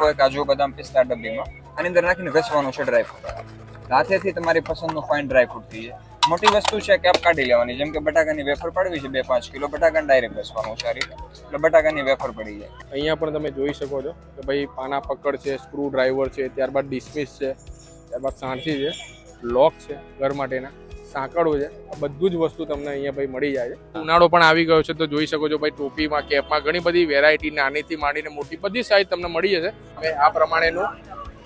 હોય કાજુ બદામ પિસ્તા ડબ્બીમાં. આની અંદર નાખીને વેચવાનું છે ડ્રાય ફ્રૂટ હાથેથી તમારી પસંદનું ફાઇન ડ્રાય ફ્રૂટ થઈ જાય. મોટી વસ્તુ છે કેપ કાઢી લેવાની. જેમ કે બટાકાની વેફર પાડવી છે બે પાંચ કિલો. બટાકાને ડાયરેક્ટ બેસવાનું છે એટલે બટાકાની વેફર પડી જાય. અહીંયા પણ તમે જોઈ શકો છો કે ભાઈ પાના પકડ છે સ્ક્રૂ ડ્રાઈવર છે, ત્યારબાદ ડિસમિસ છે, ત્યારબાદ સાણસી છે લોક છે, ઘર માટેના. સાંકળો છે. આ બધું જ વસ્તુ તમને અહીંયા ભાઈ મળી જાય છે. ઉનાળો પણ આવી ગયો છે તો જોઈ શકો છો ભાઈ ટોપીમાં, કેપમાં ઘણી બધી વેરાયટી નાનીથી માંડીને મોટી બધી સાઈઝ તમને મળી જશે. હવે આ પ્રમાણેનું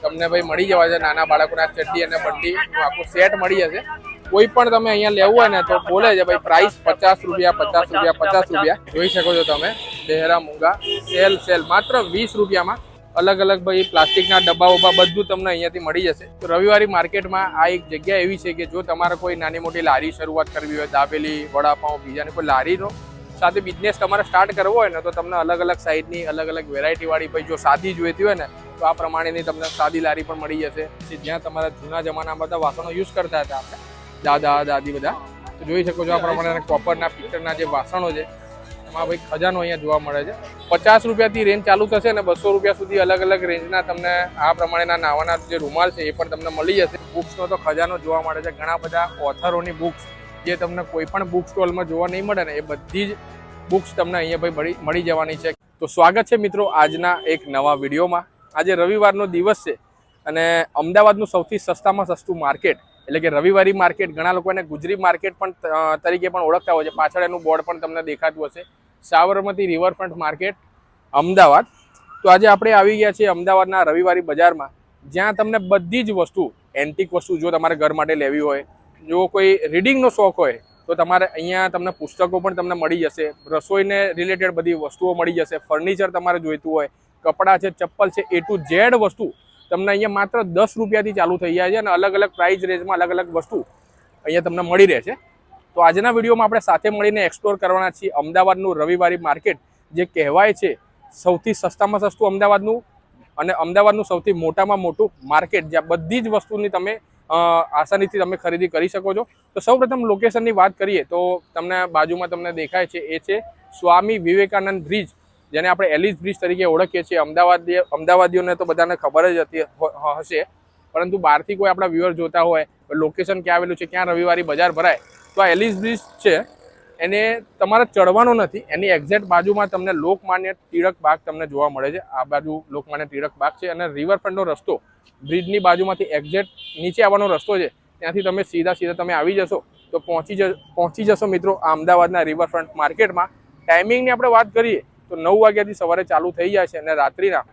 તમને ભાઈ મળી જવા છે નાના બાળકોના ચડ્ડી અને બંડી આખું સેટ મળી જશે. કોઈ પણ તમે અહીંયા લેવું હોય ને તો બોલે છે ભાઈ પ્રાઇસ પચાસ રૂપિયા પચાસ રૂપિયા પચાસ રૂપિયા. જોઈ શકો છો તમે બહેરા મૂંગા સેલ સેલ માત્ર વીસ રૂપિયામાં અલગ અલગ ભાઈ પ્લાસ્ટિકના ડબ્બા ઊભા બધું તમને અહીંયાથી મળી જશે. તો રવિવારી માર્કેટમાં આ એક જગ્યા એવી છે કે જો તમારે કોઈ નાની મોટી લારી શરૂઆત કરવી હોય, દાબેલી, વડાપાઉં, બીજાની કોઈ લારીનો સાથે બિઝનેસ તમારે સ્ટાર્ટ કરવો હોય ને, તો તમને અલગ અલગ સાઈઝની અલગ અલગ વેરાયટીવાળી ભાઈ જો સાદી જોઈતી હોય ને, તો આ પ્રમાણેની તમને સાદી લારી પણ મળી જશે. જ્યાં તમારા જૂના જમાનામાં બધા વાસણો યુઝ કરતા હતા આપણે. દાદા, દાદી બધા. જોઈ શકો છો આ પ્રમાણે કોપરના પિત્તળના જે વાસણો છે એમાં ભાઈ ખજાનો અહીંયા જોવા મળે છે. પચાસ રૂપિયાથી રેન્જ ચાલુ થશે અને બસો રૂપિયા સુધી અલગ અલગ રેન્જના તમને આ પ્રમાણેના નાવાના જે રૂમાલ છે એ પણ તમને મળી જશે. બુક્સનો તો ખજાનો જોવા મળે છે. ઘણા બધા ઓથરોની બુક્સ જે તમને કોઈ પણ બુક સ્ટોલમાં જોવા નહીં મળે ને એ બધી જ બુક્સ તમને અહીંયા ભાઈ મળી જવાની છે. તો સ્વાગત છે મિત્રો આજના એક નવા વિડીયોમાં. આજે રવિવારનો દિવસ છે અને અમદાવાદનું સૌથી સસ્તામાં સસ્તું માર્કેટ એટલે કે રવિવારી માર્કેટ, ઘણા લોકો એને ગુજરી માર્કેટ પણ તરીકે પણ ઓળખતા હોય છે. પાછળ એનું બોર્ડ પણ તમને દેખાતું હશે. Sabarmati riverfront market, Ahmedabad. તો આજે આપણે આવી ગયા છીએ અમદાવાદના રવિવારી બજારમાં, જ્યાં તમને બધી જ વસ્તુ, એન્ટિક વસ્તુ જો તમારે ઘર માટે લેવી હોય, જો કોઈ રીડિંગનો શોખ હોય, તો તમારે અહીંયા તમને પુસ્તકો પણ તમને મળી જશે. રસોઈને રિલેટેડ બધી વસ્તુઓ મળી જશે. ફર્નિચર તમારે જોઈતું હોય, કપડાં છે, ચપ્પલ છે એ ટુ ઝેડ વસ્તુ તમને અહીંયા માત્ર દસ રૂપિયાથી ચાલુ થઈ જાય છે અને અલગ અલગ પ્રાઇસ રેન્જમાં અલગ અલગ વસ્તુ અહીંયા તમને મળી રહે છે. તો આજના વિડીયોમાં આપણે સાથે મળીને એક્સપ્લોર કરવાના છીએ અમદાવાદનું રવિવારી માર્કેટ જે કહેવાય છે સૌથી સસ્તામાં સસ્તું અમદાવાદનું અને અમદાવાદનું સૌથી મોટામાં મોટું માર્કેટ જ્યાં બધી જ વસ્તુની તમે આસાનીથી તમે ખરીદી કરી શકો છો. તો સૌપ્રથમ લોકેશનની વાત કરીએ તો તમને બાજુમાં તમને દેખાય છે એ છે સ્વામી વિવેકાનંદ બ્રિજ જેને આપણે એલિસ બ્રિજ તરીકે ઓળખીએ છીએ. અમદાવાદ અમદાવાદીઓને તો બધાને ખબર જ હતી હશે. પરંતુ બહારથી કોઈ આપણા વ્યુઅર જોતા હોય લોકેશન ક્યાં આવેલું છે, ક્યાં રવિવારી બજાર ભરાય, તો આ એલિસ બ્રિજ છે. એને તમારે ચડવાનો નથી. એની એક્ઝેક્ટ બાજુમાં તમને લોકમાન્ય તિળક બાગ તમને જોવા મળે છે. આ બાજુ લોકમાન્ય તિળક બાગ છે અને રિવરફ્રન્ટનો રસ્તો, બ્રિજની બાજુમાંથી એક્ઝેક્ટ નીચે આવવાનો રસ્તો છે. ત્યાંથી તમે સીધા સીધા તમે આવી જશો, તો પહોંચી જ પહોંચી જશો મિત્રો અમદાવાદના રિવરફ્રન્ટ માર્કેટમાં ટાઈમિંગની આપણે વાત કરીએ તો નવ વાગ્યાથી સવારે ચાલુ થઈ જાય છે અને રાત્રિના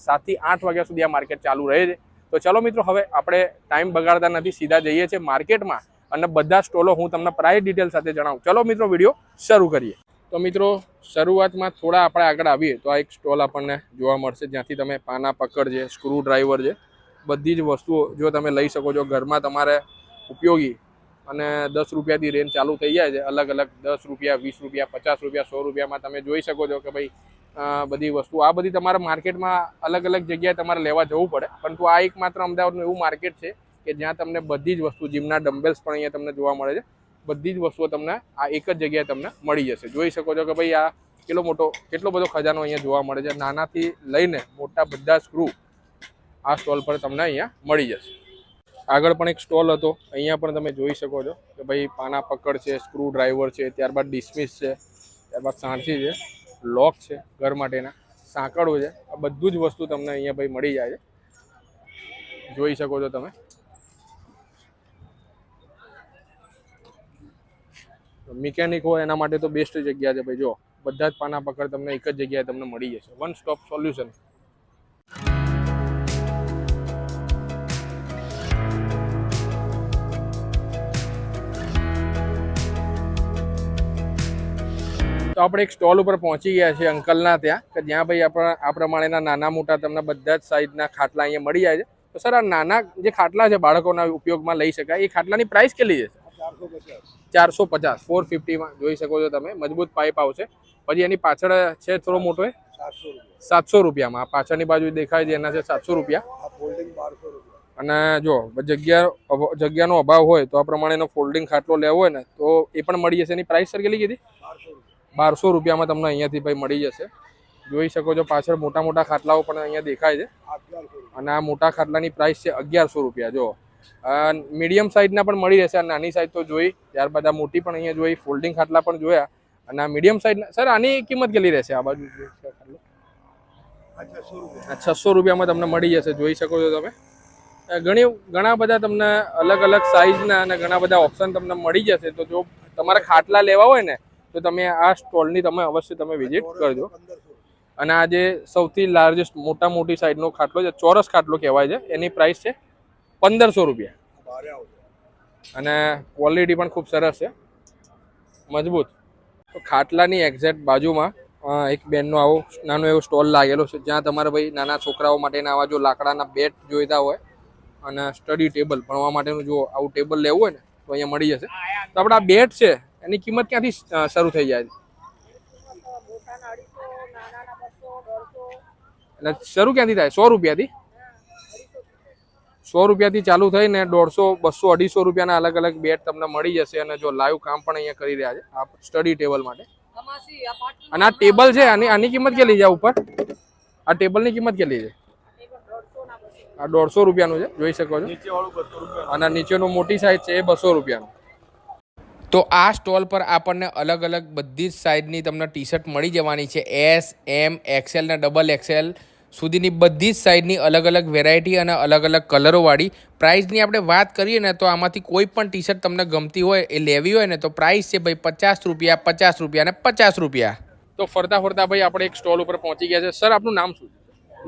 સાતથી આઠ વાગ્યા સુધી આ માર્કેટ ચાલુ રહે છે. તો ચલો મિત્રો, હવે આપણે ટાઈમ બગાડતા નથી, સીધા જઈએ છીએ માર્કેટમાં અને બધા સ્ટોલો હું તમને પ્રાઇસ ડિટેલ સાથે જણાવું. ચલો મિત્રો, વીડિયો શરૂ કરીએ. તો મિત્રો, શરૂઆતમાં થોડા આપણે આગળ આવીએ. તો આ એક સ્ટોલ આપણને જોવા મળશે, જ્યાંથી તમે પાના પકડ છે સ્ક્રૂ ડ્રાઈવર છે બધી જ વસ્તુઓ જો તમે લઈ શકો છો. ઘરમાં તમારે ઉપયોગી અને દસ રૂપિયાથી રેન્જ ચાલુ થઈ જાય છે. અલગ અલગ દસ રૂપિયા, વીસ રૂપિયા, પચાસ રૂપિયા, સો રૂપિયામાં તમે જોઈ શકો છો કે ભાઈ બધી વસ્તુ. આ બધી તમારે માર્કેટમાં અલગ અલગ જગ્યાએ તમારે લેવા જવું પડે. પરંતુ આ એક માત્ર અમદાવાદનું એવું માર્કેટ છે કે જ્યાં તમને બધી જ વસ્તુ, જીમના ડમ્બેલ્સ પણ અહીંયા તમને જોવા મળે છે. બધી જ વસ્તુઓ તમને આ એક જ જગ્યાએ તમને મળી જશે. જોઈ શકો છો કે ભાઈ, આ કેટલો મોટો, કેટલો બધો ખજાનો અહીંયા જોવા મળે છે. નાનાથી લઈને મોટા બધા સ્ક્રૂ આ સ્ટોલ પર તમને અહીંયા મળી જશે. આગળ પણ એક સ્ટોલ હતો. અહીંયા પણ તમે જોઈ શકો છો કે ભાઈ પાના પકડ છે સ્ક્રૂ ડ્રાઈવર છે, ત્યારબાદ ડિસમિસ છે, ત્યારબાદ સાણસી છે લોક છે ઘર માટેના, સાંકળો છે. આ બધું જ વસ્તુ તમને અહીંયા ભાઈ મળી જાય છે. જોઈ શકો છો તમે. મિકેનિક હોય એના માટે તો બેસ્ટ જગ્યા છે ભાઈ, જો. બધા જ પાના પકડ તમને એક જ જગ્યાએ તમને મળી જશે. વન સ્ટોપ સોલ્યુશન તો આપણે એક સ્ટોલ ઉપર પહોંચી ગયા છીએ અંકલના ત્યાં, કે જ્યાં ભાઈ આપણા આ પ્રમાણેના નાના મોટા તમને બધા જ સાઈઝના ખાટલા અહીંયા મળી જાય છે. તો સર, આ નાના જે ખાટલા છે બાળકોના ઉપયોગમાં લઈ શકાય, એ ખાટલાની પ્રાઇસ કેટલી છે? ચારસો પચાસ ફોર ફિફ્ટીમાં જોઈ શકો છો તમે, મજબૂત પાઇપ આવશે. પછી એની પાછળ છે થોડો મોટો એ? સાતસો રૂપિયામાં. પાછળની બાજુ દેખાય છે, એના છે સાતસો રૂપિયા. અને જો, જગ્યા, જગ્યાનો અભાવ હોય તો આ પ્રમાણેનો ફોલ્ડિંગ ખાટલો લેવો હોય ને, તો એ પણ મળી જશે. એની પ્રાઇસ સર, કેટલી કીધી? બારસો રૂપિયામાં તમને અહીંયાથી ભાઈ મળી જશે. જોઈ શકો છો પાછળ મોટા મોટા ખાટલાઓ પણ અહીંયા દેખાય છે. અને આ મોટા ખાટલાની પ્રાઇસ છે અગિયારસો રૂપિયા, જો. મીડિયમ સાઇઝના પણ મળી રહેશે, આ નાની સાઇઝ તો જોઈ. ત્યારબાદ આ મોટી પણ અહીંયા જોઈ ફોલ્ડિંગ ખાટલા પણ જોયા. અને આ મીડિયમ સાઇઝના સર આની કિંમત કેટલી રહેશે આ બાજુ? છસો રૂપિયામાં તમને મળી જશે, જોઈ શકો છો તમે. ઘણી ઘણા બધા તમને અલગ અલગ સાઇઝના અને ઘણા બધા ઓપ્શન તમને મળી જશે. તો જો તમારે ખાટલા લેવા હોય ને તો તમે આ સ્ટોલની તમે અવશ્ય તમે વિઝિટ કરજો. અને આ જે સૌથી લાર્જેસ્ટ મોટા મોટી સાઈઝનો ખાટલો છે ચોરસ ખાટલો કહેવાય છે એની પ્રાઇસ છે પંદરસો રૂપિયા. અને ક્વોલિટી પણ ખૂબ સરસ છે. મજબૂત. તો ખાટલાની એક્ઝેક્ટ બાજુમાં એક બેનનો આવો નાનો એવો સ્ટોલ લાગેલો છે જ્યાં તમારે ભાઈ નાના છોકરાઓ માટેના આવા જો લાકડાના બેટ જોઈતા હોય અને સ્ટડી ટેબલ ભણવા માટેનું જો આવું ટેબલ લેવું હોય ને તો અહીંયા મળી જશે. તો આપણા બેટ છે એની કિંમત ક્યાંથી શરૂ થઈ જાય? એટલે શરૂ ક્યાંથી થાય? સો રૂપિયાથી? સો રૂપિયાથી ચાલુ થઈને દોઢસો બસો અઢીસો રૂપિયાના અલગ અલગ બેટ તમને મળી જશે અને જો લાઈવ કામ પણ અહીંયા કરી રહ્યા છે આ સ્ટડી ટેબલ માટે. અને આ ટેબલ છે આની આની કિંમત કેટલી છે ઉપર? આ ટેબલની કિંમત કેટલી છે? આ દોઢસો રૂપિયાનું છે જોઈ શકો છો. અને નીચેનું મોટી સાઈઝ છે એ બસો રૂપિયાનું. તો આ સ્ટોલ પર આપણને અલગ અલગ બધી જ સાઇઝની તમને ટી શર્ટ મળી જવાની છે. એસ એમ એક્સેલ ને ડબલ એક્સેલ સુધીની બધી જ સાઇઝની અલગ અલગ વેરાયટી અને અલગ અલગ કલરોવાળી. પ્રાઇસની આપણે વાત કરીએ ને તો આમાંથી કોઈ પણ ટી શર્ટ તમને ગમતી હોય એ લેવી હોય ને તો પ્રાઇસ છે ભાઈ પચાસ રૂપિયા પચાસ રૂપિયા અને પચાસ રૂપિયા. તો ફરતા ફરતા ભાઈ આપણે એક સ્ટોલ ઉપર પહોંચી ગયા છે. સર આપનું નામ શું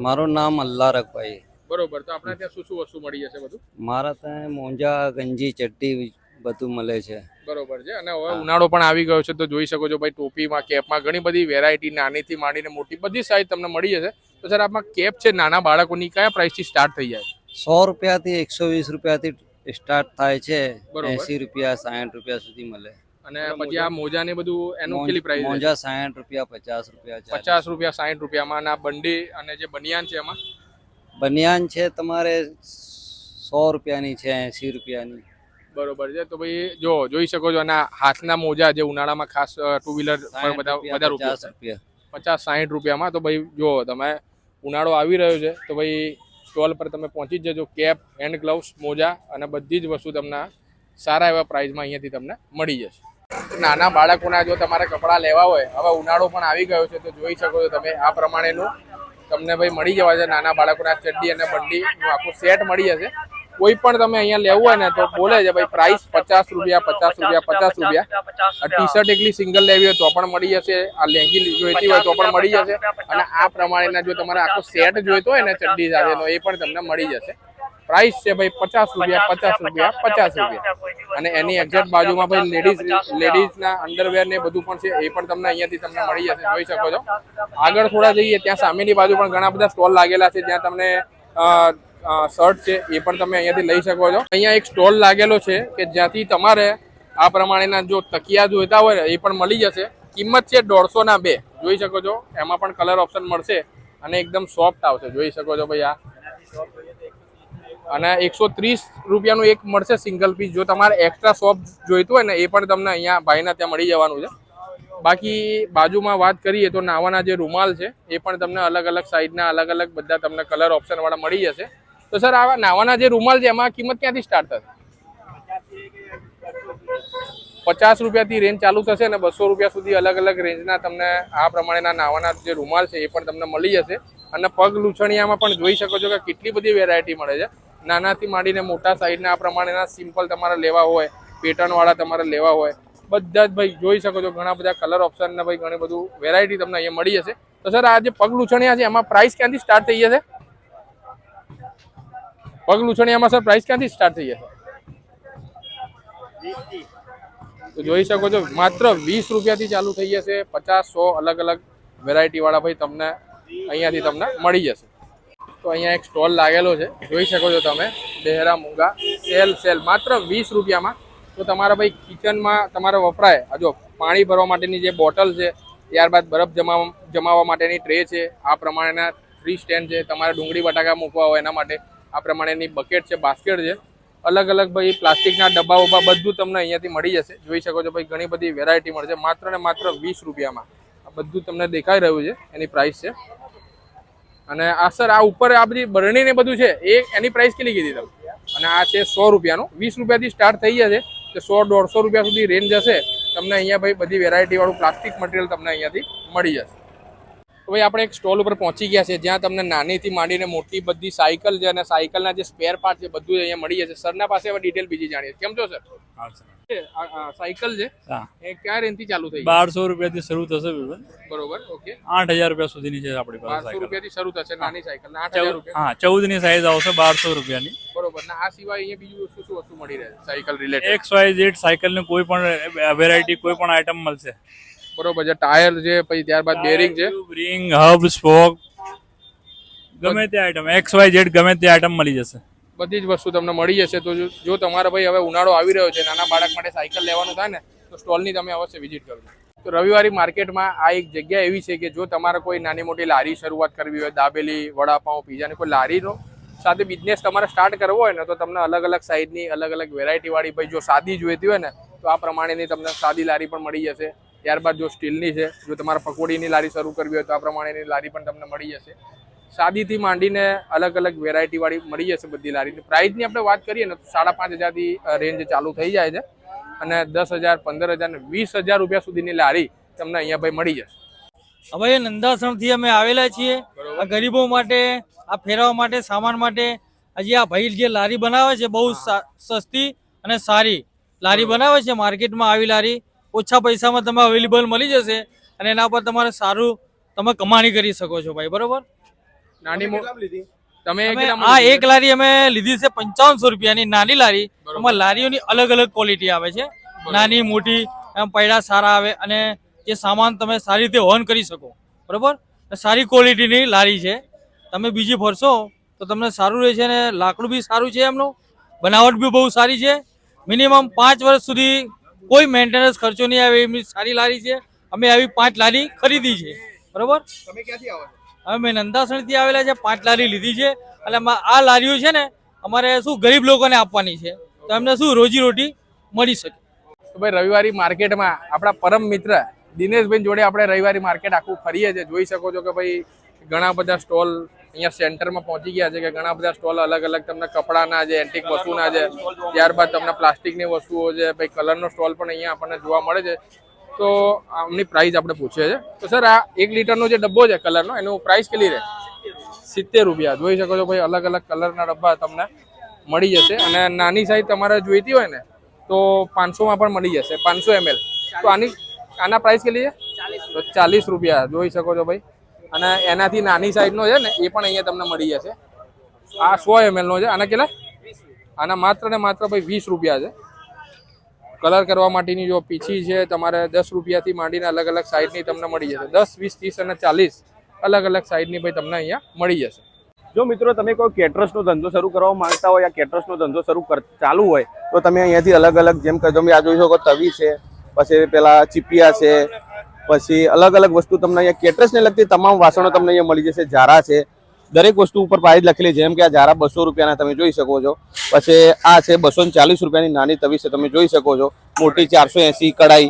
મારું નામ અલ્લારકભાઈ બરોબર. તો આપણે ત્યાં શું શું વસ્તુ મળી જશે બધું? મારા ત્યાં મોંજા ગંજી ચડ્ડી બધું મળે છે. બરોબર છે. અને હવે ઉનાળો પણ આવી ગયો છે તો જોઈ શકો છો ભાઈ ટોપીમાં કેપમાં ઘણી બધી વેરાયટી નાનીથી માંડીને મોટી બધી સાઈઝ તમને મળી જશે. તો સર આમાં કેપ છે નાના બાળકોની કયા પ્રાઇસથી સ્ટાર્ટ થઈ જાય? સો રૂપિયાથી એકસો વીસ રૂપિયાથી સ્ટાર્ટ થાય છે. એસી રૂપિયા સાઠ રૂપિયા સુધી મળે. અને પછી આ મોજા ને બધું એનું કેટલી પ્રાઇસ મોજા સાઠ રૂપિયા પચાસ રૂપિયા પચાસ રૂપિયા સાઠ રૂપિયામાં અને આ બંડી અને જે બનિયાન છે એમાં? બનિયાન છે તમારે સો રૂપિયાની છે એસી રૂપિયાની. બરોબર છે. તો ભાઈ જો જોઈ શકો છો અને હાથના મોજા જે ઉનાળામાં ખાસ ટુ વ્હીલર પર બધા રૂપિયા, પચાસ સાહીઠ રૂપિયામાં. તો ભાઈ જો તમે ઉનાળો આવી રહ્યો છે તો ભાઈ સ્ટોલ પર તમે પહોંચી જજો. કેપ હેન્ડ ગ્લવ્સ મોજા અને બધી જ વસ્તુ તમને સારા એવા પ્રાઇઝમાં અહીંયાથી તમને મળી જશે. નાના બાળકોના જો તમારે કપડાં લેવા હોય હવે ઉનાળો પણ આવી ગયો છે તો જોઈ શકો છો તમે આ પ્રમાણેનું તમને ભાઈ મળી જવા છે. નાના બાળકોના ચડ્ડી અને બંડીનું આખું સેટ મળી જશે. કોઈ પણ તમે અહીંયા લેવું હોય ને તો બોલે છે ભાઈ પ્રાઇસ પચાસ રૂપિયા પચાસ રૂપિયા પચાસ રૂપિયા. ટી શર્ટ એકલી સિંગલ લેવી હોય તો પણ મળી જશે, આ લેંગી જોઈતી હોય તો પણ મળી જશે. અને આ પ્રમાણેના જો તમારે આખો સેટ જોઈતો હોય ને ચડ્ડી સાથેનો એ પણ તમને મળી જશે. પ્રાઇસ છે ભાઈ પચાસ રૂપિયા પચાસ રૂપિયા પચાસ રૂપિયા. અને એની એક્ઝેક્ટ બાજુમાં ભાઈ લેડીઝ લેડીઝના અંડરવેર ને બધું પણ છે, એ પણ તમને અહીંયાથી તમને મળી જશે, જોઈ શકો છો. આગળ થોડા જઈએ, ત્યાં સામેની બાજુ પણ ઘણા બધા સ્ટોલ લાગેલા છે, જ્યાં તમને શર્ટ છે, એ પણ તમે અહીંયાથી લઈ શકો છો. અહીંયા એક સ્ટોલ લાગેલો છે કે જ્યાંથી તમારે આ પ્રમાણેના જો તકિયા જોઈતા હોય, એ પણ મળી જશે. કિંમત છે દોઢસો ના બે. જોઈ શકો છો, એમાં પણ કલર ઓપ્શન મળશે અને એકદમ સોફ્ટ આવશે. જોઈ શકો છો ભાઈ આ. અને એકસો ત્રીસ રૂપિયાનું એક મળશે સિંગલ પીસ જો તમારે એક્સ્ટ્રા સોફ્ટ જોઈતું હોય ને, એ પણ તમને અહીંયા ભાઈના ત્યાં મળી જવાનું છે. બાકી બાજુમાં વાત કરીએ તો નાવાના જે રૂમાલ છે, એ પણ તમને અલગ અલગ સાઈઝના અલગ અલગ બધા તમને કલર ઓપ્શન વાળા મળી જશે. તો સર, આવા નાવાના જે રૂમાલ છે, એમાં કિંમત ક્યાંથી સ્ટાર્ટ થશે? પચાસ રૂપિયાથી રેન્જ ચાલુ થશે અને બસો રૂપિયા સુધી અલગ અલગ રેન્જના તમને આ પ્રમાણેના નાવાના જે રૂમાલ છે, એ પણ તમને મળી જશે. અને પગ લૂછણિયામાં પણ જોઈ શકો છો કે કેટલી બધી વેરાયટી મળે છે. નાનાથી માંડીને મોટા સાઈઝના આ પ્રમાણેના સિમ્પલ તમારે લેવા હોય, પેટર્નવાળા તમારે લેવા હોય, બધા જ ભાઈ જોઈ શકો છો, ઘણા બધા કલર ઓપ્શનના ભાઈ ઘણી બધું વેરાયટી તમને અહીંયા મળી જશે. તો સર, આ જે પગ લૂછણિયા છે, એમાં પ્રાઇસ ક્યાંથી સ્ટાર્ટ થઈ જશે? પગ લૂછણીયામાં સર પ્રાઇસ ક્યાંથી સ્ટાર્ટ થઈ જશે? તો જોઈ શકો છો માત્ર વીસ રૂપિયાથી ચાલુ થઈ જશે પચાસ સો અલગ અલગ વેરાયટીવાળા ભાઈ તમને અહીંયાથી તમને મળી જશે. તો અહીંયા એક સ્ટોલ લાગેલો છે જોઈ શકો છો તમે બહેરા મૂંગા સેલ સેલ માત્ર વીસ રૂપિયામાં. તો તમારા ભાઈ કિચનમાં તમારે વપરાય. જો પાણી ભરવા માટેની જે બોટલ છે ત્યારબાદ બરફ જમાવા જમાવવા માટેની ટ્રે છે આ પ્રમાણેના થ્રી સ્ટેન્ડ છે તમારે ડુંગળી બટાકા મૂકવા હોય એના માટે આ પ્રમાણેની બકેટ છે બાસ્કેટ છે. અલગ અલગ ભાઈ પ્લાસ્ટિકના ડબ્બા ઊભા બધું તમને અહીંયાથી મળી જશે. જોઈ શકો છો ભાઈ ઘણી બધી વેરાયટી મળશે માત્ર ને માત્ર વીસ રૂપિયામાં. બધું તમને દેખાઈ રહ્યું છે. એની પ્રાઇસ છે. અને આ સર આ ઉપર આ બધી બરણી ને બધું છે, એ એની પ્રાઇસ કેટલી કીધી તમે? અને આ છે સો રૂપિયાનું. વીસ રૂપિયાથી સ્ટાર્ટ થઈ જશે કે સો, દોઢસો રૂપિયા સુધી રેન્જ હશે. તમને અહીંયા ભાઈ બધી વેરાયટી વાળું પ્લાસ્ટિક મટીરિયલ તમને અહીંયાથી મળી જશે. તો ભાઈ આપણે એક સ્ટોલ ઉપર પહોંચી ગયા છે જ્યાં તમને નાનીથી માંડીને મોટી બધી સાયકલ છે અને સાયકલના જે સ્પેર પાર્ટ છે બધું અહીંયા મળી જશે. સરના પાસે હવે ડિટેલ બીજી જાણીએ કેમ છો સર સાયકલ છે એ કયા રેન્જથી ચાલુ થઈ બારસો રૂપિયાથી શરૂ થશે બરોબર ઓકે. આઠ હજાર રૂપિયા સુધીની છે આપણી પાસે બારસો રૂપિયાથી શરૂ થશે નાની સાયકલ. આઠ હજાર ચૌદ રૂપિયા. હા ચૌદની સાઈઝ આવશે બારસો રૂપિયાની. બરોબર. ને આ સિવાય અહીંયા બીજું શું શું વસ્તુ મળી રહે છે cycle related X Y Z સાયકલની કોઈ પણ વેરાયટી કોઈ પણ આઈટમ મળશે. બરોબર છે ટાયર છે પછી ત્યારબાદ બેરિંગ છે. રિંગ હબ સ્પોક ગમે તે આઈટમ એક્સ વાય ઝેડ ગમે તે આઈટમ મળી જશે. બધી જ વસ્તુ તમને મળી જશે. તો જો- તમારા ભાઈ હવે ઉનાળો આવી રહ્યો છે નાના બાળક માટે સાયકલ લેવાનું થાય ને તો સ્ટોલની તમે અવશ્ય વિઝિટ કરજો. તો રવિવારી માર્કેટમાં આ એક જગ્યા એવી છે કે જો તમારે કોઈ નાની મોટી લારી શરૂઆત કરવી હોય દાબેલી વડાપાઉં પીઝાની કોઈ લારીનો સાથે બિઝનેસ તમારે સ્ટાર્ટ કરવો હોય ને તો તમને અલગ અલગ સાઈઝની અલગ અલગ વેરાયટીવાળી ભાઈ જો સાદી જોઈતી હોય ને તો આ પ્રમાણેની તમને સાદી લારી પણ મળી જશે. ત્યારબાદ જો સ્ટીલની છે જો તમારે પકોડીની લારી શરૂ કરવી હોય તો આ પ્રમાણેની લારી પણ તમને મળી જશે. સાદીથી માંડીને અલગ અલગ વેરાયટીવાળી મળી જશે બધી લારીની. પ્રાઇસની આપણે વાત કરીએ ને તો સાડા પાંચ હજારથી રેન્જ ચાલુ થઈ જાય છે અને દસ હજાર પંદર હજાર ને વીસ હજાર રૂપિયા સુધીની લારી તમને અહીંયા ભાઈ મળી જશે. હવે નંદાસણથી અમે આવેલા છીએ. આ ગરીબો માટે આ ફેરવવા માટે સામાન માટે હજી આ ભાઈ જે લારી બનાવે છે બહુ સસ્તી અને સારી લારી બનાવે છે માર્કેટમાં આવી લારી. ઓછા પૈસામાં તમે અવેલેબલ મળી જશે અને એના પર તમારે સારું તમે કમાણી કરી શકો છો ભાઈ બરોબર? નાની તમે આ એક લારી અમે લીધી છે પંચાવનસો રૂપિયાની નાની લારી. એમાં લારીઓની અલગ અલગ ક્વોલિટી આવે છે. નાની મોટી એમ પૈડા સારા આવે અને એ સામાન તમે સારી રીતે વહન કરી શકો. બરોબર? સારી ક્વોલિટીની લારી છે. તમે બીજી ફરશો તો તમને સારું રહેશે અને લાકડું બી સારું છે એમનું. બનાવટ બી બહુ સારી છે. મિનિમમ પાંચ વર્ષ સુધી કોઈ મેન્ટેનન્સ ખર્ચો નહીં આવે એમની સારી લારી છે. અમે આવી પાંચ લારી ખરીદી છે. બરોબર? તમે ક્યાંથી આવો છો? અમે નંદાસણથી આવેલા છે પાંચ લારી લીધી છે. એટલે આમાં આ લારીઓ છે ને અમારે શું ગરીબ લોકોને આપવાની છે. તો એમને શું રોજી રોટી મળી શકે? તો ભાઈ રવિવારી માર્કેટમાં આપણા પરમ મિત્ર દિનેશભાઈ જોડે આપણે રવિવારી માર્કેટ આખું ફરીએ છીએ. જોઈ શકો છો કે ભાઈ ઘણા બધા સ્ટોલ અહીંયા સેન્ટરમાં પહોંચી ગયા છે કે ઘણા બધા સ્ટોલ અલગ અલગ, તમને કપડાના છે એન્ટિક વસ્તુના છે, ત્યારબાદ તમને પ્લાસ્ટિકની વસ્તુઓ છે, ભાઈ કલરનો સ્ટોલ પણ અહીંયા આપણને જોવા મળે છે. તો આમની પ્રાઇસ આપણે પૂછીએ છીએ. તો સર આ એક લીટરનો જે ડબ્બો છે કલરનો, એનું પ્રાઇસ કેટલી રહે? સિત્તેર રૂપિયા. જોઈ શકો છો ભાઈ, અલગ અલગ કલરના ડબ્બા તમને મળી જશે. અને નાની સાઈઝ તમારે જોઈતી હોય ને, તો પાંચસોમાં પણ મળી જશે, પાંચસો એમએલ. તો આની, આના પ્રાઇસ કેટલી છે? તો ચાલીસ રૂપિયા. જોઈ શકો છો ભાઈ. અને એનાથી નાની સાઈઝનો છે ને, એ પણ અહીંયા તમને મળી જશે. આ સો એમએલનો છે. આના કેટલા? આના માત્ર ને માત્ર ભાઈ વીસ રૂપિયા છે. કલર કરવા માટેની જો પીછી છે, તમારે દસ રૂપિયાથી માંડીને અલગ અલગ સાઈડની તમને મળી જશે. દસ, વીસ, ત્રીસ અને ચાલીસ અલગ અલગ સાઈડની ભાઈ તમને અહીંયા મળી જશે. જો મિત્રો તમે કોઈ કેટરસનો ધંધો શરૂ કરવા માંગતા હોય યા કેટરસનો ધંધો શરૂ ચાલુ હોય, તો તમે અહીંયાથી અલગ અલગ જેમ કે તમે આ જોઈ શકો, તવી છે, પછી પેલા ચીપિયા છે પછી અલગ અલગ વસ્તુ તમને અહીંયા કેટરસને લગતી તમામ વાસણો તમને અહીંયા મળી જશે, ઝારા છે. દરેક વસ્તુ ઉપર પ્રાઇસ લખેલી જેમ કે આ ઝારા બસો રૂપિયાના તમે જોઈ શકો છો. પછી આ છે બસો ચાલીસ રૂપિયાની નાની તવી છે, તમે જોઈ શકો છો. મોટી ચારસો એંસી કડાઈ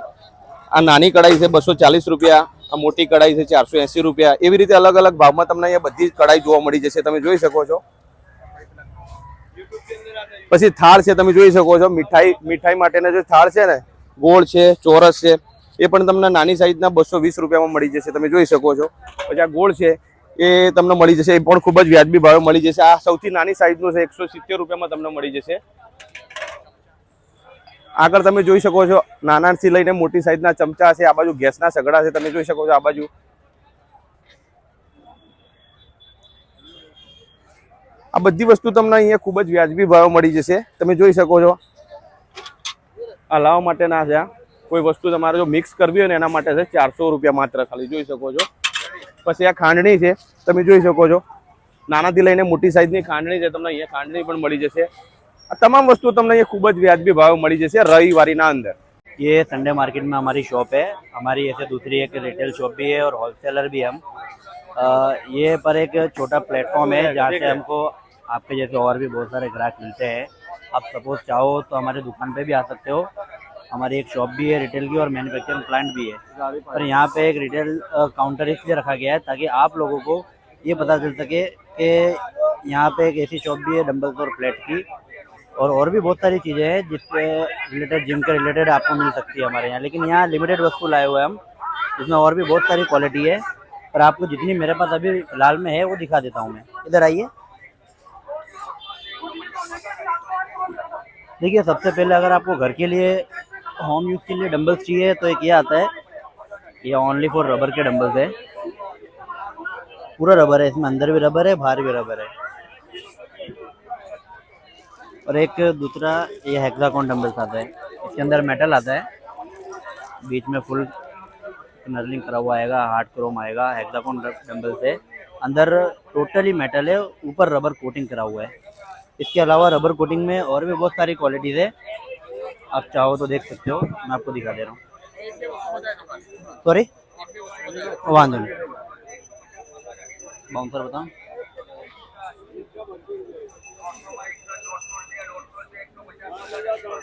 આ નાની કડાઈ છે બસો ચાલીસ રૂપિયા, આ મોટી કડાઈ છે ચારસો એંસી રૂપિયા. એવી રીતે અલગ અલગ ભાવમાં તમને અહીંયા બધી જ કડાઈ જોવા મળી જશે, તમે જોઈ શકો છો. પછી થાળ છે, તમે જોઈ શકો છો. મીઠાઈ મીઠાઈ માટેના જે થાળ છે ને, ગોળ છે, ચોરસ છે. એ પણ તમને નાની સાઈઝના બસો વીસ રૂપિયામાં મળી જશે, તમે જોઈ શકો છો. પછી આ ગોળ છે, એ તમને મળી જશે, એ પણ ખૂબ જ વ્યાજબી ભાવે મળી જશે. આ સૌથી નાની સાઈઝનું છે, એકસો સિત્તેર રૂપિયામાં તમને મળી જશે. આગળ તમે જોઈ શકો છો, નાનાથી લઈને મોટી સાઈઝના ચમચા છે, આ બાજુ ગેસના સગડા છે, તમે જોઈ શકો છો આ બાજુ. આ બધી વસ્તુ તમને અહીંયા ખૂબ જ વ્યાજબી ભાવે મળી જશે, તમે જોઈ શકો છો. આ લાવવા માટેના છે આ. કોઈ વસ્તુ તમારે જો મિક્સ કરવી હોય ને એના માટે છે ચારસો રૂપિયા માત્ર ખાલી જોઈ શકો છો પછી આ ખાંડણી છે તમે જોઈ શકો છો નાનાથી લઈને મોટી સાઈઝની ખાંડણી છે તમને અહીંયા ખાંડણી પણ મળી જશે આ તમામ વસ્તુ તમને અહીંયા ખૂબ જ વ્યાજબી ભાવે મળી જશે રવિવારીના અંદર ये संडे मार्केट में हमारी शॉप है हमारी ऐसे दूसरी एक रिटेल शॉप भी है और होलसेलर भी हम अ, ये पर एक छोटा प्लेटफॉर्म है जहाँ से हमको आपके जैसे और भी बहुत सारे ग्राहक मिलते हैं आप सपोज चाहो तो हमारे दुकान पे भी आ सकते हो हमारी एक शॉप भी है रिटेल की और मैन्युफैक्चरिंग प्लांट भी है। पर यहाँ पे एक रिटेल काउंटर इसलिए रखा गया है ताकि आप लोगों को ये पता चल सके कि यहाँ पे एक ऐसी शॉप भी है डंबल्स और प्लेट की। और और भी बहुत सारी चीज़ें हैं जिसपे रिलेटेड जिम के रिलेटेड आपको मिल सकती है हमारे यहाँ। लेकिन यहाँ लिमिटेड वस्तु लाए हुए हम इसमें और भी बहुत सारी क्वालिटी है। पर आपको जितनी मेरे पास अभी फ़िलहाल में है, वो दिखा देता हूँ मैं। इधर आइए। देखिए, सबसे पहले अगर आपको घर के लिए होम यूज़ के लिए डंबल्स चाहिए तो एक ये आता है, ये ओनली फॉर रबर के डंबल्स है। पूरा रबर है, इसमें अंदर भी रबर है, बाहर भी रबर है। और एक दूसरा, ये हेक्साकॉन डंबल्स आता है। इसके अंदर मेटल आता है। बीच में फुल नर्लिंग करा हुआ आएगा हार्ड क्रोम आएगा हेक्साकॉन डंबल्स है। अंदर टोटली मेटल है, ऊपर रबर कोटिंग करा हुआ है। इसके अलावा रबर कोटिंग में और भी बहुत सारी क्वालिटीज़ है। आप चाहो तो देख सकते हो, मैं आपको दिखा दे रहा हूँ। सॉरी वांधो नहीं बाउंसर बताओ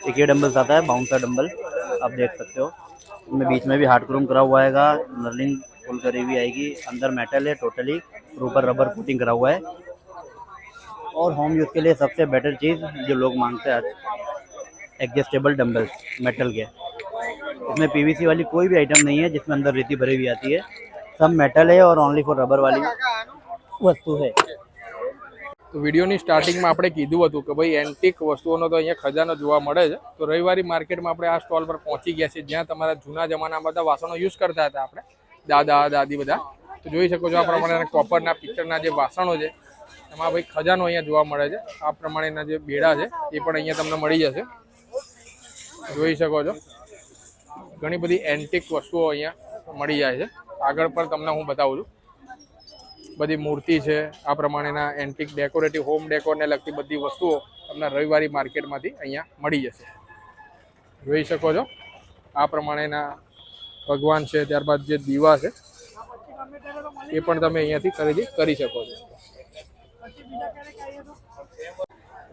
एक ये डंबल्स आता है बाउंसर डम्बल आप देख सकते हो। इसमें बीच में भी हार्ड क्रोम करा हुआ आएगा नर्लिंग फुल करी हुई आएगी, अंदर मेटल है टोटली ऊपर रबर कोटिंग करा हुआ है। और होम यूज़ के लिए सबसे बेटर चीज़ जो लोग मांगते हैं आज एडजस्टेबल डंबल्स मेटल के इसमें पीवीसी वाली कोई भी आइटम नहीं है जिसमें अंदर रेती भरी हुई आती है सब मेटल है और ओनली फॉर रबर वाली वस्तु है તો વિડીયોની સ્ટાર્ટિંગમાં આપણે કીધું હતું કે ભાઈ એન્ટિક વસ્તુઓનો તો અહીંયા ખજાનો જોવા મળે છે તો રવિવારી માર્કેટમાં આપણે આ સ્ટોલ પર પહોંચી ગયા છીએ જ્યાં તમારા જૂના જમાનામાં બધા વાસણો યુઝ કરતા હતા આપણે દાદા દાદી બધા તો જોઈ શકો છો આ પ્રમાણે કોપરના પિત્તળના જે વાસણો છે એમાં ભાઈ ખજાનો અહીંયા જોવા મળે છે આ પ્રમાણેના જે બેડા છે એ પણ અહીંયા તમને મળી જશે જોઈ શકો છો. ઘણી બધી એન્ટિક વસ્તુઓ અહીંયા મળી જાય છે. આગળ પણ તમને હું બતાવું છું. બધી મૂર્તિ છે. આ પ્રમાણેના એન્ટિક ડેકોરેટિવ હોમ ડેકોરને લગતી બધી વસ્તુઓ તમને રવિવારી માર્કેટમાંથી અહીંયા મળી જશે. જોઈ શકો છો. આ પ્રમાણેના ભગવાન છે. ત્યારબાદ જે દીવા છે, એ પણ તમે અહીંયાથી ખરીદી કરી શકો છો.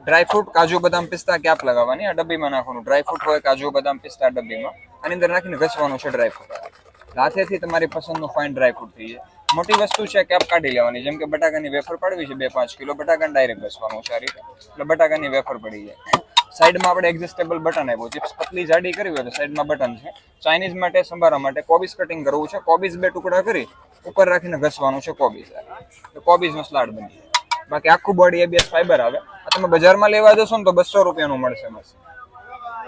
ડ્રાયફ્રૂટ કાજુ, બદામ, પિસ્તા કેપ લગાવવાની? આ ડબ્બીમાં નાખવાનું. ડ્રાયફ્રૂટ હોય, કાજુ, બદામ, પિસ્તા ડબ્બીમાં. આની અંદર નાખીને ઘસવાનું છે ડ્રાયફ્રૂટ હાથેથી તમારી પસંદનું ફાઇન ડ્રાયફ્રૂટ થઈ જાય. મોટી વસ્તુ છે કેપ કાઢી લેવાની. જેમ કે બટાકાની વેફર પાડવી છે બે પાંચ કિલો. બટાકાને ડાયરેક્ટ ઘસવાનું છે આ રીતે. એટલે બટાકાની વેફર પડી જાય. સાઈડમાં આપણે એક્ઝિસ્ટેબલ બટન આપ્યું. ચિપ્સ પતલી જાડી કરવી હોય તો સાઈડમાં બટન છે. ચાઇનીઝ માટે, સંભારા માટે કોબીઝ કટિંગ કરવું છે. કોબીઝ બે ટુકડા કરી, ઉપર રાખીને ઘસવાનું છે કોબીઝ. કોબીઝનો સ્લાડ બની જાય. બાકી આખું બોડી એબીએસ ફાઈબર આવે. તમે બજારમાં લેવા જશો ને તો બસો રૂપિયાનું મળશે મશીન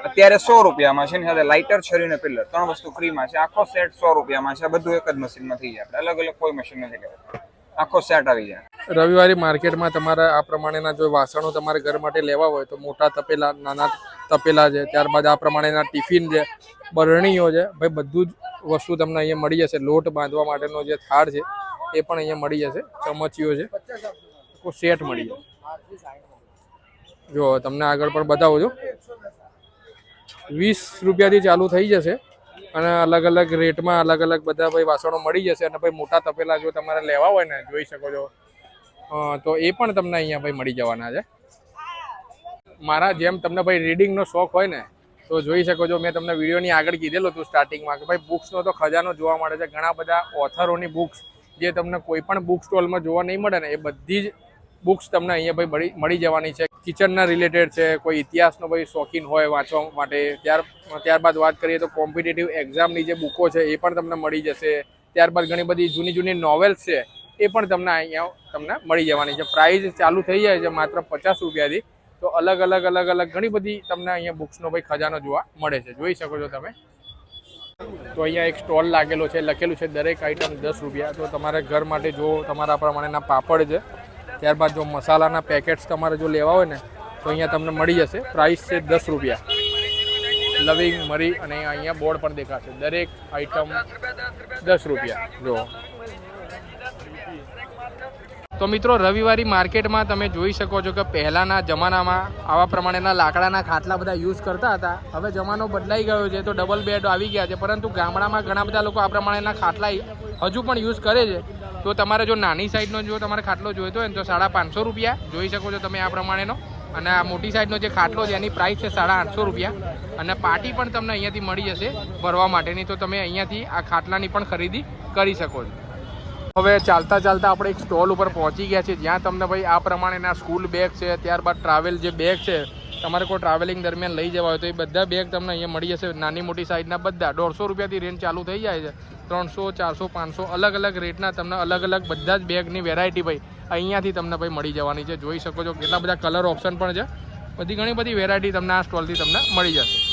અત્યારે સો રૂપિયામાં છે ને, સાથે લાઇટર છરીને પિલર ત્રણ વસ્તુ ફ્રીમાં છે. આખો સેટ સો રૂપિયામાં છે. બધું એક જ મશીનમાં થઈ જાય. અલગ અલગ કોઈ મશીન નથી લેવું. આખો સેટ આવી જાય. રવિવારી માર્કેટમાં તમારે આ પ્રમાણેના જો વાસણો તમારે ઘર માટે લેવા હોય તો મોટા તપેલા, નાના તપેલા છે, ત્યારબાદ આ પ્રમાણેના ટિફિન છે, બરણીઓ છે, ભાઈ બધું જ વસ્તુ તમને અહીંયા મળી જશે. લોટ બાંધવા માટેનો જે થાળ છે, એ પણ અહીંયા મળી જશે. ચમચીઓ છે. સેટ મળી જશે જો, તમને આગળ પણ બતાવું છું. વીસ રૂપિયાથી ચાલુ થઈ જશે અને અલગ અલગ રેટમાં અલગ અલગ બધા ભાઈ વાસણો મળી જશે અને ભાઈ મોટા તપેલા જો તમારે લેવા હોય ને, જોઈ શકો છો. તો એ પણ તમને અહીંયા ભાઈ મળી જવાના છે. મારા જેમ તમને ભાઈ રીડિંગનો શોખ હોય ને, તો જોઈ શકો છો, મેં તમને વિડીયોની આગળ કીધેલું હતું સ્ટાર્ટિંગમાં કે ભાઈ બુક્સનો તો ખજાનો જોવા મળે છે. ઘણા બધા ઓથરોની બુક્સ જે તમને કોઈ પણ બુક સ્ટોલમાં જોવા નહીં મળે ને, એ બધી જ બુક્સ તમને અહીંયા ભાઈ મળી મળી જવાની છે. કિચનના રિલેટેડ છે, કોઈ ઇતિહાસનો ભાઈ શોખીન હોય વાંચવા માટે. ત્યાર ત્યારબાદ વાત કરીએ તો કોમ્પિટિટિવ એક્ઝામની જે બુકો છે, એ પણ તમને મળી જશે. ત્યારબાદ ઘણી બધી જૂની જૂની નોવેલ્સ છે, એ પણ તમને અહીંયા તમને મળી જવાની છે. પ્રાઇઝ ચાલુ થઈ જાય છે માત્ર પચાસ રૂપિયાથી. તો અલગ અલગ અલગ અલગ ઘણી બધી તમને અહીંયા બુક્સનો ભાઈ ખજાનો જોવા મળે છે. જોઈ શકો છો તમે. તો અહીંયા એક સ્ટોલ લાગેલો છે, લખેલું છે, દરેક આઈટમ દસ રૂપિયા. તો તમારે ઘર માટે જો તમારા પ્રમાણેના પાપડ છે ત્યારબાદ જો મસાલાના પેકેટ્સ તમારે જો લેવા હોય ને, તો અહીંયા તમને મળી જશે. પ્રાઇસ છે દસ રૂપિયા. લવિંગ મરી અને અહીંયા બોર્ડ પણ દેખાશે. દરેક આઈટમ દસ રૂપિયા. જો. તો મિત્રો, રવિવારી માર્કેટમાં તમે જોઈ શકો છો કે પહેલાંના જમાનામાં આવા પ્રમાણેના લાકડાના ખાટલા બધા યુઝ કરતા હતા. હવે જમાનો બદલાઈ ગયો છે તો ડબલ બેડ આવી ગયા છે. પરંતુ ગામડામાં ઘણા બધા લોકો આ પ્રમાણેના ખાટલા હજુ પણ યુઝ કરે છે. તો તમારે જો નાની સાઈઝનો જો તમારે ખાટલો જોઈતો હોય ને તો સાડા પાંચસો રૂપિયા જોઈ શકો છો તમે આ પ્રમાણેનો. અને આ મોટી સાઈઝનો જે ખાટલો છે એની પ્રાઇસ છે સાડા આઠસો રૂપિયા. અને પાટી પણ તમને અહીંયાથી મળી જશે ભરવા માટેની. તો તમે અહીંયાથી આ ખાટલાની પણ ખરીદી કરી શકો છો. હવે ચાલતા ચાલતા આપણે એક સ્ટોલ ઉપર પહોંચી ગયા છે જ્યાં તમને ભાઈ આ પ્રમાણેના સ્કૂલ બેગ છે, ત્યારબાદ ટ્રાવેલ જે બેગ છે, તમારે કોઈ ટ્રાવેલિંગ દરમિયાન લઈ જવા હોય તો એ બધા બેગ તમને અહીંયા મળી જશે. નાની મોટી સાઈઝના બધા. દોઢસો રૂપિયાથી રેન્જ ચાલુ થઈ જાય છે. ત્રણસો, ચારસો, પાંચસો અલગ અલગ રેટના તમને અલગ અલગ બધા જ બેગની વેરાયટી ભાઈ અહીંયાથી તમને ભાઈ મળી જવાની છે. જોઈ શકો છો કેટલા બધા કલર ઓપ્શન પણ છે. બધી ઘણી બધી વેરાયટી તમને આ સ્ટોલથી તમને મળી જશે.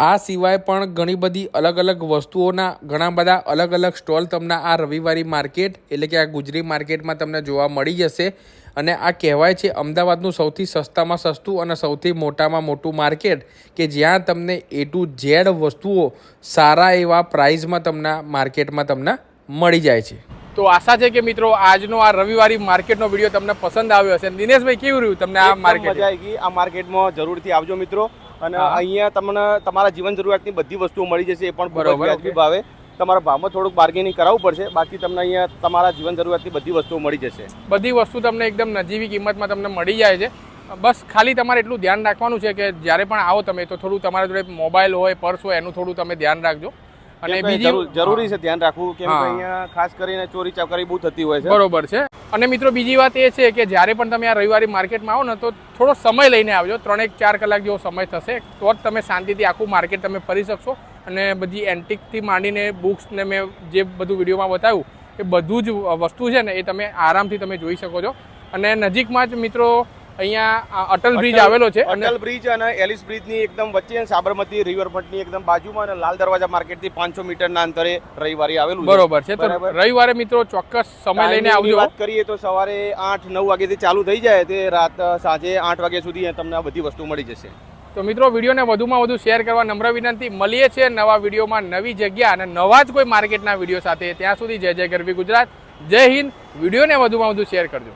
આ સિવાય પણ ઘણી બધી અલગ અલગ વસ્તુઓના ઘણા બધા અલગ અલગ સ્ટોલ તમને આ રવિવારી માર્કેટ એટલે કે આ ગુજરી માર્કેટમાં તમને જોવા મળી જશે. અને આ કહેવાય છે અમદાવાદનું સૌથી સસ્તામાં સસ્તું અને સૌથી મોટામાં મોટું માર્કેટ કે જ્યાં તમને એ ટુ ઝેડ વસ્તુઓ સારા એવા પ્રાઇઝમાં તમને માર્કેટમાં તમને મળી જાય છે. તો આશા છે કે મિત્રો આજનો આ રવિવારી માર્કેટનો વીડિયો તમને પસંદ આવ્યો હશે. દિનેશભાઈ કેવું રહ્યું તમને આ માર્કેટ? મજા આવી ગઈ. આ માર્કેટમાં જરૂરથી આવજો મિત્રો. અને અહીંયા તમને તમારા જીવન જરૂરિયાતની બધી વસ્તુઓ મળી જશે એ પણ ખૂબ વ્યાજબી ભાવે. તમારા ભાવમાં થોડુંક બાર્ગેનિંગ કરાવવું પડશે બાકી તમને અહીંયા તમારા જીવન જરૂરિયાતની બધી વસ્તુઓ મળી જશે. બધી વસ્તુ તમને એકદમ નજીવી કિંમતમાં તમને મળી જાય છે. બસ ખાલી તમારે એટલું ધ્યાન રાખવાનું છે કે જ્યારે પણ આવો તમે તો થોડું તમારા જોડે મોબાઈલ હોય પર્સ હોય એનું થોડું તમે ધ્યાન રાખજો. અને બીજી જરૂરી છે ધ્યાન રાખવું કેમ કે અહીંયા ખાસ કરીને ચોરી ચાકરી બહુ થતી હોય છે. બરોબર છે. અને મિત્રો બીજી વાત એ છે કે જ્યારે પણ તમે આ રવિવારે માર્કેટમાં આવો ને તો થોડો સમય લઈને આવજો. ત્રણેક ચાર કલાક જેવો સમય થશે. તો જ તમે શાંતિથી આખું માર્કેટ તમે ફરી શકશો. અને બધી એન્ટિકથી માંડીને બુક્સને મેં જે બધું વિડીયોમાં બતાવ્યું એ બધું જ વસ્તુ છે ને એ તમે આરામથી તમે જોઈ શકો છો. અને નજીકમાં જ મિત્રો અહીંયા અટલ બ્રિજ આવેલો છે અટલ બ્રિજ અને એલિસ બ્રિજની એકદમ વચ્ચે સાબરમતી રિવરફ્રન્ટની એકદમ બાજુમાં અને લાલ દરવાજા માર્કેટથી પાંચસો મીટરના અંતરે રવિવારે આવેલું બરોબર છે. તો રવિવારે મિત્રો ચોક્કસ સમય લઈને આવજો. વાત કરીએ તો સવારે આઠ નવ વાગ્યાથી ચાલુ થઈ જાય તે રાત સાંજે આઠ વાગ્યા સુધી તમને આ બધી વસ્તુ મળી જશે. તો મિત્રો વિડીયોને વધુમાં વધુ શેર કરવા નમ્ર વિનંતી. મળીએ છીએ નવા વિડીયોમાં નવી જગ્યા અને નવા જ કોઈ માર્કેટના વીડિયો સાથે. ત્યાં સુધી જય જય ગરવી ગુજરાત. જય હિન્દ. વિડીયોને વધુમાં વધુ શેર કરજો.